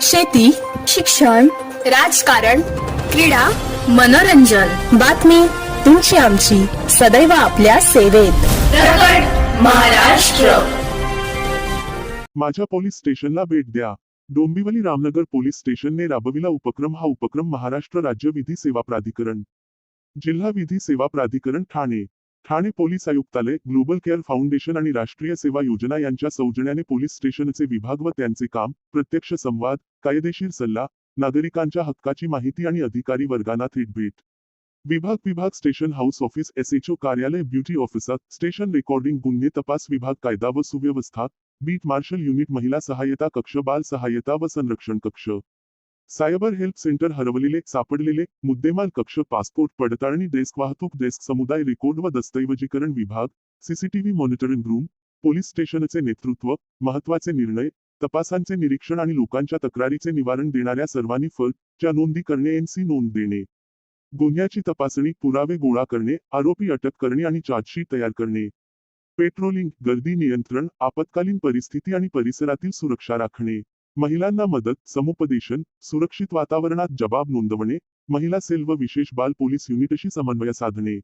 शेती शिक्षण राजकारण क्रीडा मनोरंजन. बातमी तुमची आमची. सदैव आपल्या सेवेत. महाराष्ट्र. माझ्या पोलीस स्टेशनला भेट द्या. डोंबिवली रामनगर पोलीस स्टेशनने राबविला उपक्रम हा उपक्रम महाराष्ट्र राज्य विधी सेवा प्राधिकरण. जिल्हा विधी सेवा प्राधिकरण ठाणे. ठाणे पोलीस आयुक्तालय ग्लोबल केअर फाउंडेशन आणि राष्ट्रीय सेवा योजना यांच्या सौजन्याने पोलीस स्टेशनचे विभाग व त्यांचे काम प्रत्यक्ष संवाद कायदेशीर सल्ला नागरिकांच्या हक्काची माहिती आणि अधिकारी वर्गांना थेट भेट विभाग विभाग स्टेशन हाऊस ऑफिस एसएचओ कार्यालय ब्युटी ऑफिसर स्टेशन रेकॉर्डिंग गुन्हे तपास विभाग कायदा व सुव्यवस्था बीट मार्शल युनिट महिला सहाय्यता कक्ष बाल सहाय्यता व संरक्षण कक्ष. सायबर हेल्प सेंटर हरवलेले सापडलेले मुद्देमाल कक्ष पासपोर्ट पडताळणी डेस्क वाहतूक डेस्क समुदाय रेकॉर्ड व दस्तऐवजीकरण विभाग सीसीटीव्ही मॉनिटरिंग रूम पोलीस स्टेशनचे नेतृत्व महत्त्वाचे निर्णय तपासांचे निरीक्षण आणि लोकांच्या तक्रारीचे निवारण देणाऱ्या सर्वांनी फलच्या नोंदी करणे एनसी नोंद देणे. गुन्ह्याची तपासणी पुरावे गोळा करणे आरोपी अटक करणे आणि चार्जशीट तयार करणे. पेट्रोलिंग गर्दी नियंत्रण आपत्कालीन परिस्थिती आणि परिसरातील सुरक्षा राखणे. महिलांना मदत समुपदेशन सुरक्षित वातावरणात जबाब नोंदवणे महिला सेल व विशेष बाल पोलीस युनिटशी समन्वय साधणे.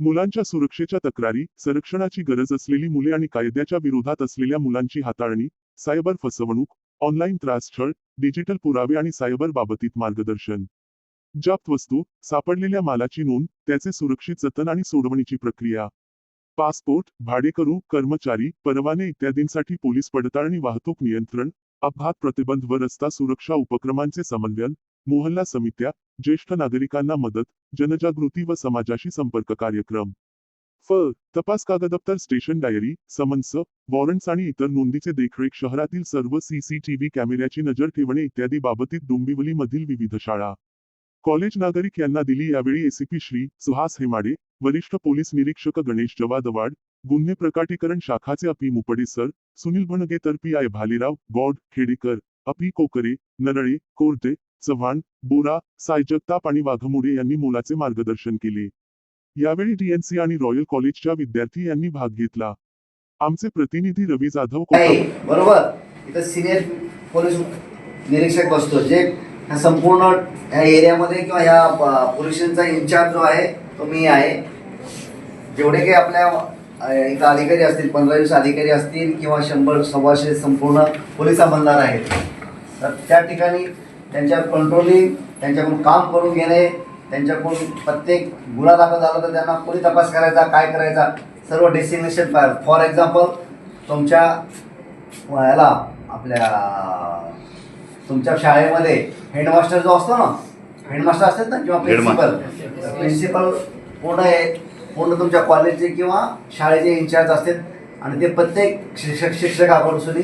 मुलांच्या सुरक्षेच्या तक्रारी संरक्षणाची गरज असलेली मुले आणि कायद्याच्या विरोधात असलेल्या मुलांची हाताळणी सायबर फसवणूक ऑनलाईन त्रासछळ डिजिटल पुरावे आणि सायबर बाबतीत मार्गदर्शन. जप्त वस्तू सापडलेल्या मालाची नोंद त्याचे सुरक्षित जतन आणि सोडवणीची प्रक्रिया. पासपोर्ट भाडेकरू कर्मचारी परवाने इत्यादींसाठी पोलीस पडताळणी वाहतूक नियंत्रण अपघात प्रतिबंध व रस्ता सुरक्षा उपक्रमांचे समन्वयन मोहल्ला समित्या ज्येष्ठ नागरिकांना मदत जनजागृती व समाजाशी संपर्क कार्यक्रम. फ. तपास कागदपत्र स्टेशन डायरी समन्स वॉरंट्स आणि इतर नोंदीचे देखरेख शहरातील सर्व सीसीटीव्ही कॅमेऱ्याची नजर ठेवणे इत्यादी बाबतीत डोंबिवली मधील विविध शाळा. कॉलेज नागरिक यांना दिली यावेळी एसीपी श्री सुहास हेमाडे वरिष्ठ पोलीस निरीक्षक गणेश जवादवाड गुन्हे प्रकाटीकरण शाखाचे अपी मुपडे सर सुनील भणगेतर पी आय भालेराव गॉड खेडेकर अपी कोकरे नरळे कोरटे चव्हाण बोरा सायजगताप आणि वाघमोडे यांनी मोलाचे मार्गदर्शन केले. यावेळी डीएनसी आणि रॉयल कॉलेजच्या विद्यार्थी यांनी भाग घेतला. आमचे प्रतिनिधी रवी जाधव बरोबर. इथं सिनियर पोलीस निरीक्षक बसतो. जे ह्या संपूर्ण ह्या एरियामध्ये किंवा ह्या पोलिसांचा इन्चार्ज जो आहे तो मी आहे. जेवढे काही आपल्या इथं अधिकारी असतील पंधरा वीस अधिकारी असतील किंवा शंभर सव्वाशे संपूर्ण पोलीस अंमलदार आहेत तर त्या ठिकाणी त्यांच्यावर कंट्रोलिंग त्यांच्याकडून काम करून घेणे त्यांच्याकडून प्रत्येक गुन्हा दाखल झाला तर त्यांना कोणी तपास करायचा काय करायचा सर्व डेस्टिनेशन फॉर एक्झाम्पल तुमच्या याला आपल्या तुमच्या शाळेमध्ये हेडमास्टर जो असतो ना हेडमास्टर असतात ना किंवा प्रिन्सिपल प्रिन्सिपल पूर्ण हे पूर्ण तुमच्या कॉलेजचे किंवा शाळेचे इन्चार्ज असतात आणि ते प्रत्येक शिक्षक शिक्षकाकडून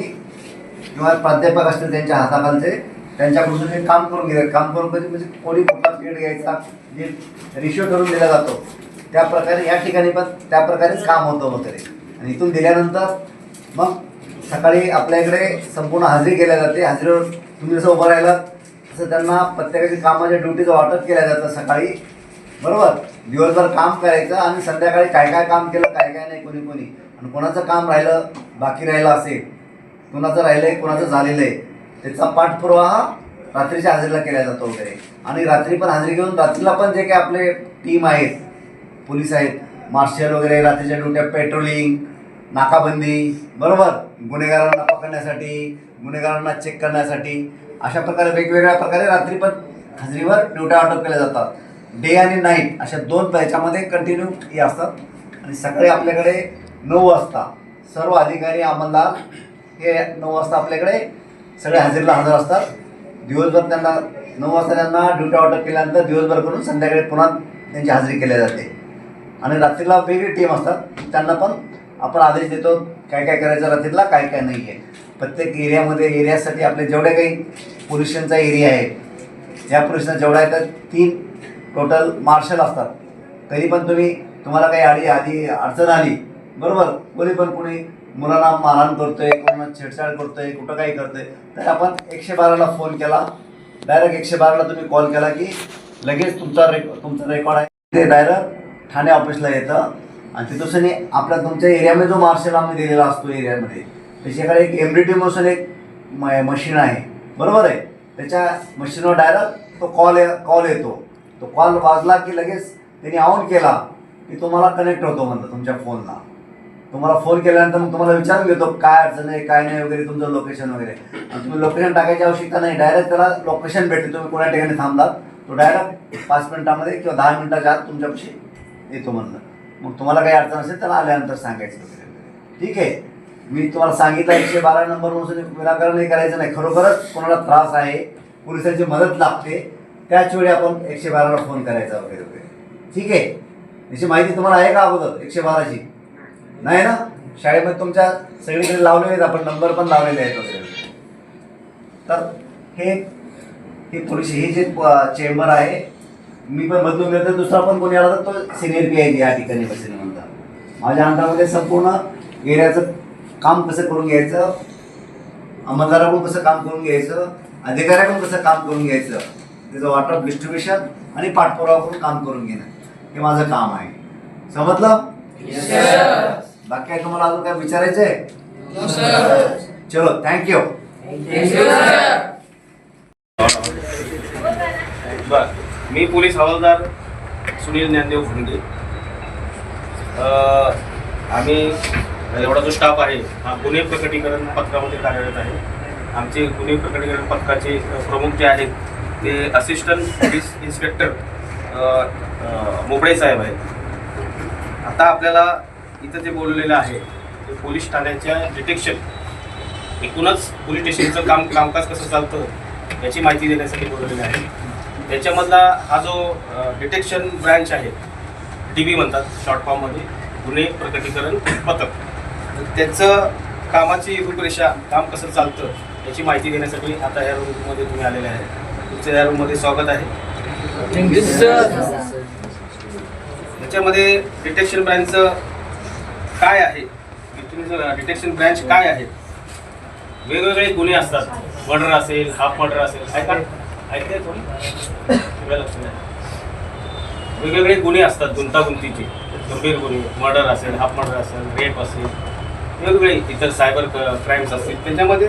किंवा प्राध्यापक असतील त्यांच्या हाताखालचे त्यांच्याकडून हे काम करून घ्यायचं काम करून कधी म्हणजे कोणी कुठला पिरियड घ्यायचा जे रेशिओ करून दिला जातो त्या प्रकारे या ठिकाणी पण त्या प्रकारेच काम होतं वगैरे. आणि इथून दिल्यानंतर मग सकाळी आपल्या इकडे संपूर्ण हजेरी केल्या जाते. हजेरीवर तुम्ही जसं उभं राहिलात तसं त्यांना प्रत्येकाच्या कामाच्या ड्युटीचं वाटप केलं जातं सकाळी. बरोबर? दिवसभर काम करायचं आणि संध्याकाळी काय काय काम केलं काय काय नाही कोणी कोणी. आणि कोणाचं काम राहिलं बाकी राहिलं असेल. कोणाचं राहिलं आहे कोणाचं झालेलं आहे. त्याचा पाठपुरावा हा रात्रीच्या हजेरीला केला जातो वगैरे. आणि रात्री पण हजेरी घेऊन रात्रीला पण जे काही आपले टीम आहेत पोलीस आहेत मार्शल वगैरे रात्रीच्या ड्युट्या पेट्रोलिंग नाकाबंदी बरोबर? गुन्हेगारांना पकडण्यासाठी गुन्हेगारांना चेक करण्यासाठी अशा प्रकारे वेगवेगळ्या प्रकारे रात्री पण हजेरीवर ड्युट्या अटक केल्या जातात. डे आणि नाईट अशा दोन याच्यामध्ये कंटिन्यू हे असतात. आणि सकाळी आपल्याकडे नऊ वाजता सर्व अधिकारी आम्हाला हे नऊ वाजता आपल्याकडे सगळे हजेरीला हजर असतात. दिवसभर त्यांना नऊ वाजता त्यांना ड्युटी ऑर्डर केल्यानंतर दिवसभर करून संध्याकाळी पुन्हा त्यांची हजेरी केली जाते. आणि रात्रीला वेगळी टीम असतात. त्यांना पण आपण आदेश देतो काय काय करायचं रात्रीला काय काय नाही आहे. प्रत्येक एरियामध्ये एरियासाठी आपले जेवढे काही पोल्युशनचा एरिया आहे या पोल्युशनचा जेवढा आहे तर तीन टोटल मार्शल असतात. तरी पण तुम्ही तुम्हाला काही आधी आधी अडचण आली बरोबर? कोणी पण कोणी मुलांना मारहाण करतोय कोणाला छेडछाड करतोय कुठं काही करतोय तर आपण एकशे बाराला फोन केला. डायरेक्ट एकशे बाराला तुम्ही कॉल केला की लगेच तुमचा रेक तुमचा रेकॉर्ड आहे. ते डायरेक्ट ठाणे ऑफिसला येतं. आणि तिथून आपल्या तुमच्या एरियामध्ये जो मार्शल आम्ही दिलेला असतो एरियामध्ये त्याच्याकडे एक एम डी टी म्हणून एक म- मशीन आहे. बरोबर आहे? त्याच्या मशीनवर डायरेक्ट तो कॉल कॉल येतो. तो कॉल वाजला की लगेच त्यांनी ऑन केला की तुम्हाला कनेक्ट होतो म्हणलं तुमच्या फोनला तुम्हाला फोन केल्यानंतर मग तुम्हाला विचारून घेतो काय अडचण आहे काय नाही वगैरे तुमचं लोकेशन वगैरे. तुम्ही लोकेशन टाकायची आवश्यकता नाही. डायरेक्ट त्याला लोकेशन भेटते. तुम्ही कोणा ठिकाणी थांबलात तो डायरेक्ट पाच मिनिटामध्ये किंवा दहा मिनिटाच्या आत तुमच्यापाशी येतो म्हणलं. मग तुम्हाला काही अडचण असेल त्याला आल्यानंतर सांगायचं वगैरे. ठीक आहे. मी तुम्हाला सांगितलं एकशे बारा नंबर म्हणून विनाकारण नाही करायचं नाही. खरोखरच कोणाला त्रास आहे पोलिसांची मदत लागते. त्याच वेळी आपण एकशे बाराला फोन करायचा वगैरे वगैरे. ठीक आहे? याची माहिती तुम्हाला आहे का अगोदर एकशे बाराची? नाही ना? शाळेमध्ये तुमच्या सगळीकडे लावलेले आहेत आपण नंबर पण लावलेले आहेत वगैरे. तर हे हे पोलीस हे जे चेंबर आहे मी पण बदलून घेतो दुसरा पण कोणी आला तर तो सिनियर पी आय या ठिकाणी बसेल म्हणता माझ्या अंतरामध्ये संपूर्ण एरियाचं काम कसं करून घ्यायचं अंमलदाराकडून कसं काम करून घ्यायचं अधिकाऱ्याकडून कसं काम करून घ्यायचं त्याचं वॉटर डिस्ट्रीब्युशन आणि पाठपुरावा करून काम करून घेणं. हे माझं काम आहे. समजलं? बाकी काय तुम्हाला अजून काय विचारायचं आहे चलो थँक्यू बर मी पोलीस हवालदार सुनील ज्ञानदेव फुंडे अ, आम्ही एवढा जो स्टाफ आहे हा गुन्हे प्रकटीकरण पथकामध्ये कार्यरत आहे. आमचे गुन्हे प्रकटीकरण पथकाचे प्रमुख जे आहेत ते असिस्टंट पोलीस इन्स्पेक्टर मोबळे साहेब आहेत. आता आपल्याला इथं जे बोललेलं आहे ते पोलीस ठाण्याच्या डिटेक्शन एकूणच पोलीस स्टेशनचं काम कामकाज कसं चालतं याची माहिती देण्यासाठी बोलवलेलं आहे. त्याच्यामधला हा जो डिटेक्शन ब्रँच आहे टी व्ही म्हणतात शॉर्ट फॉर्ममध्ये गुन्हे प्रकटीकरण पथक. त्याचं कामाची रूपरेषा काम कसं चालतं याची माहिती देण्यासाठी आता या रूममध्ये तुम्ही आलेले आहे तुमचं या रूममध्ये स्वागत आहे. याच्यामध्ये डिटेक्शन ब्रँचचं काय आहे? डिटेक्शन ब्रँच काय आहे? वेगवेगळे गुन्हे असतात. मर्डर असेल हाफ मर्डर असेल. ऐका ऐकते थोडी? लक्ष. वेगवेगळे गुन्हे असतात गुंतागुंतीचे. गंभीर गुन्हे मर्डर असेल हाफ मर्डर असेल रेप असेल वेगवेगळे इतर सायबर क्राईम्स असतील. त्याच्यामध्ये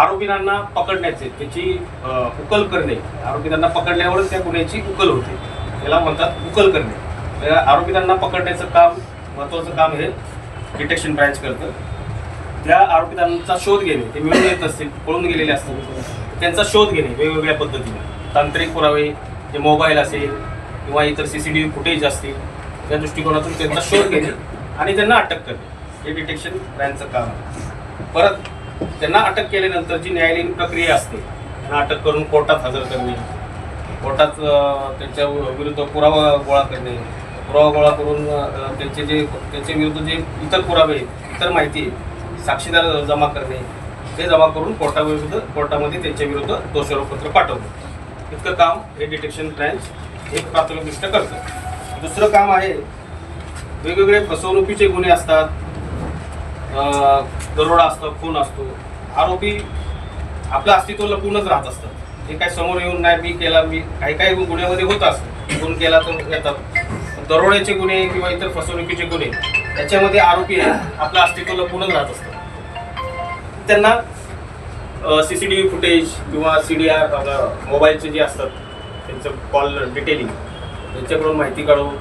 आरोपींना पकडण्याचे त्याची उकल करणे. आरोपींना पकडल्यावरच त्या गुन्ह्याची उकल होते. त्याला म्हणतात उकल करणे. त्या आरोपींना पकडण्याचं काम महत्त्वाचं काम हे डिटेक्शन ब्रँच करतं. त्या आरोपितांचा शोध घेणे ते मिळून येत असतील पळून गेलेले असतील. त्यांचा शोध घेणे वेगवेगळ्या पद्धतीने. तांत्रिक पुरावे जे मोबाईल असेल किंवा इतर C C T V footage असतील त्या दृष्टिकोनातून त्यांचा शोध घेणे आणि त्यांना अटक करणे. हे डिटेक्शन ब्रँचचं काम आहे. परत त्यांना अटक केल्यानंतर जी न्यायालयीन प्रक्रिया असते त्यांना अटक करून कोर्टात हजर करणे कोर्टात त्यांच्या विरुद्ध पुरावा गोळा करणे पुरावा गोळा करून त्यांचे जे त्यांच्या विरुद्ध जे इतर पुरावे इतर माहिती साक्षीदार जमा करणे ते जमा करून कोर्टाविरुद्ध कोर्टामध्ये त्यांच्या विरुद्ध दोषारोपपत्र पाठवणे. इतकं काम हे डिटेक्शन ब्रँच हे प्राथमिकदृष्ट्या करतं. दुसरं काम आहे वेगवेगळे फसवणुकीचे गुन्हे असतात दरोडा असतो खून असतो. आरोपी आपलं अस्तित्व लपूनच राहत असतात. हे काय समोर येऊन नाही मी केला मी काही काही गुन्ह्यामध्ये होत असतं. खून केला तर येतात. दरोड्याचे गुन्हे किंवा इतर फसवणुकीचे गुन्हे त्याच्यामध्ये आरोपी आपलं अस्तित्व लपूनच राहत असतात. त्यांना C C T V footage किंवा सी डी आर मोबाईलचे जे असतात त्यांचं कॉल डिटेलिंग त्यांच्याकडून माहिती काढून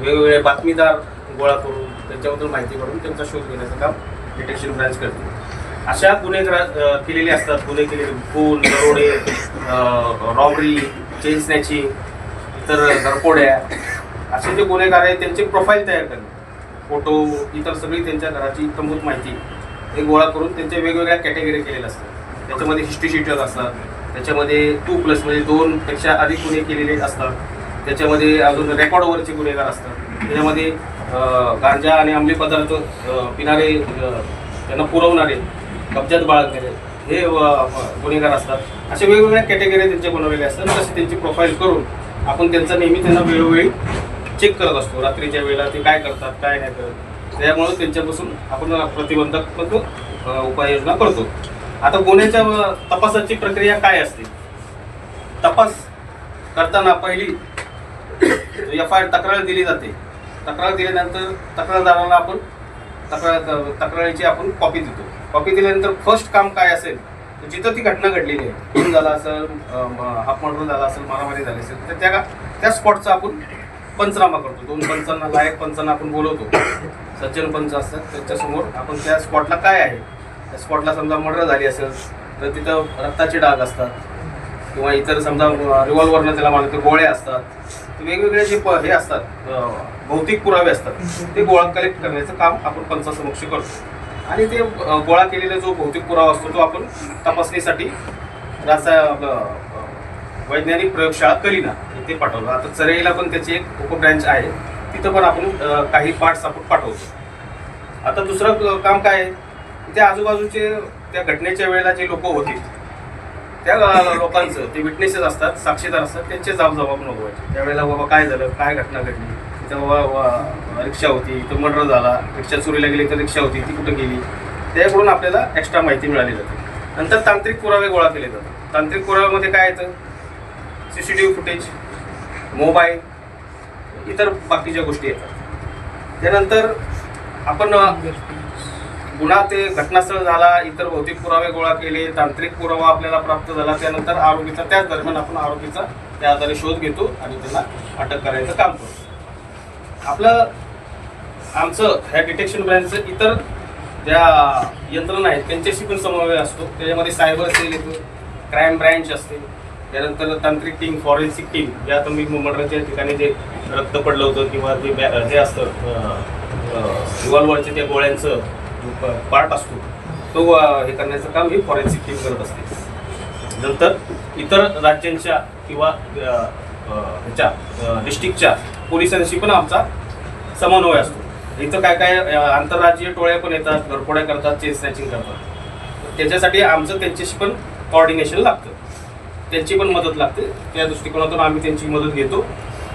वेगवेगळे बातमीदार गोळा करून त्यांच्याबद्दल माहिती काढून त्यांचा शोध घेण्याचं काम डिटेक्शन ब्रँच करते. अशा गुन्हे केलेले असतात. गुन्हे केलेले खून दरोडे रॉबरी चेन स्नॅचिंग इतर घरपोड्या असे जे गुन्हेगार आहेत त्यांचे प्रोफाईल तयार करणे. फोटो इतर सगळी त्यांच्या घराची इतंभूत माहिती हे गोळा करून त्यांच्या वेगवेगळ्या कॅटेगरी केलेल्या असतात. त्याच्यामध्ये हिस्ट्री शीटर्स असतात. त्याच्यामध्ये टू प्लस म्हणजे दोनपेक्षा अधिक गुन्हे केलेले असतात. त्याच्यामध्ये अजून रेकॉर्डवरचे गुन्हेगार असतात. त्याच्यामध्ये गांजा आणि अंमली पदार्थ पिणारे त्यांना पुरवणारे कब्जात बाळगणारे हे गुन्हेगार असतात. अशा वेगवेगळ्या कॅटेगरी त्यांचे बनवलेले असतात. तसे त्यांची प्रोफाईल करून आपण त्यांचा नेहमी त्यांना वेळोवेळी चेक करत असतो. रात्रीच्या वेळेला ते काय करतात काय नाही करत. त्यामुळे त्यांच्यापासून आपण प्रतिबंधात्मक उपाययोजना करतो. आता गुन्ह्याच्या तपासाची प्रक्रिया काय असते? तपास करताना पहिली एफ आय आर तक्रार दिली जाते. तक्रार दिल्यानंतर तक्रारदाराला आपण तक्रार तक्रारीची आपण कॉपी देतो. कॉपी दिल्यानंतर फर्स्ट काम काय असेल तर जिथं ती घटना घडलेली आहे खून झाला असेल हाफ मर्डर झाला असेल मारामारी झाली असेल तर त्या त्या स्पॉटचा आपण पंचनामा करतो. दोन पंचांना लायक पंचांना आपण बोलवतो. सज्जन पंच असतात त्यांच्यासमोर आपण त्या स्पॉटला काय आहे? त्या स्पॉटला समजा मर्डर झाली असेल तर तिथं रक्ताचे डाग असतात. किंवा इतर समजा रिव्हॉल्वरनं त्याला मानतो गोळ्या असतात. वेगवेगळे जे हे असतात भौतिक पुरावे असतात ते गोळा कलेक्ट करण्याचं काम आपण पंचासमक्ष करतो. आणि ते गोळा केलेला जो भौतिक पुरावा असतो तो आपण तपासणीसाठी रासा आपलं, अं, वैज्ञानिक प्रयोगशाळा कलिना इथे पाठवलं आता चरेला पण त्याची एक उपब्रँच आहे. तिथं पण आपण काही पार्ट्स आपण पाठवतो. आता दुसरं काम काय आहे? त्या आजूबाजूचे त्या घटनेच्या वेळेला जे लोक होते त्या लोकांचं ते विटनेसेस असतात साक्षीदार असतात त्यांचे जाब जबाब नोंदवायचे त्यावेळेला बाबा काय झालं? काय घटना घडली? तिथं बाबा रिक्षा होती इथं मर्डर झाला. रिक्षा चोरीला गेली तर रिक्षा होती ती कुठं गेली? त्याकडून आपल्याला एक्स्ट्रा माहिती मिळाली जाते. नंतर तांत्रिक पुरावे गोळा केले जातात. तांत्रिक पुराव्यामध्ये काय येतं? C C T V footage mobile इतर बाकीच्या गोष्टी येतात. त्यानंतर आपण गुन्हा ते घटनास्थळ झाला इतर भौतिक पुरावे गोळा केले तांत्रिक पुरावा आपल्याला प्राप्त झाला त्यानंतर आरोपीचा त्याच दरम्यान आपण आरोपीचा त्या आधारे शोध घेतो आणि त्याला अटक करायचं काम करतो. आपलं आमचं ह्या डिटेक्शन ब्रँचचं इतर ज्या यंत्रणा आहेत त्यांच्याशी पण समन्वय असतो. त्याच्यामध्ये सायबर सेल येतो क्राईम ब्रँच असते. त्यानंतर तांत्रिक टीम फॉरेन्सिक टीम या तुम्ही मुंबईच्या ठिकाणी जे रक्त पडलं होतं किंवा जे बॅ- हे असतं रिव्हॉल्वरच्या त्या गोळ्यांचं पार्ट असतो तो हे करण्याचं काम ही फॉरेन्सिक टीम करत असते. नंतर इतर राज्यांच्या किंवा ह्याच्या डिस्ट्रिक्टच्या पोलिसांशी पण आमचा समन्वय असतो. इथं काय काय आंतरराज्यीय टोळ्या पण येतात घरपोड्या करतात चेन स्नॅचिंग करतात. त्याच्यासाठी आमचं त्यांच्याशी पण कॉर्डिनेशन लागतं. त्यांची पण मदत लागते. त्या दृष्टिकोनातून आम्ही त्यांची मदत घेतो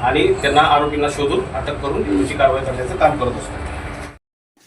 आणि त्यांना आरोपींना शोधून अटक करून त्यांची कारवाई करण्याचं काम करत असतो.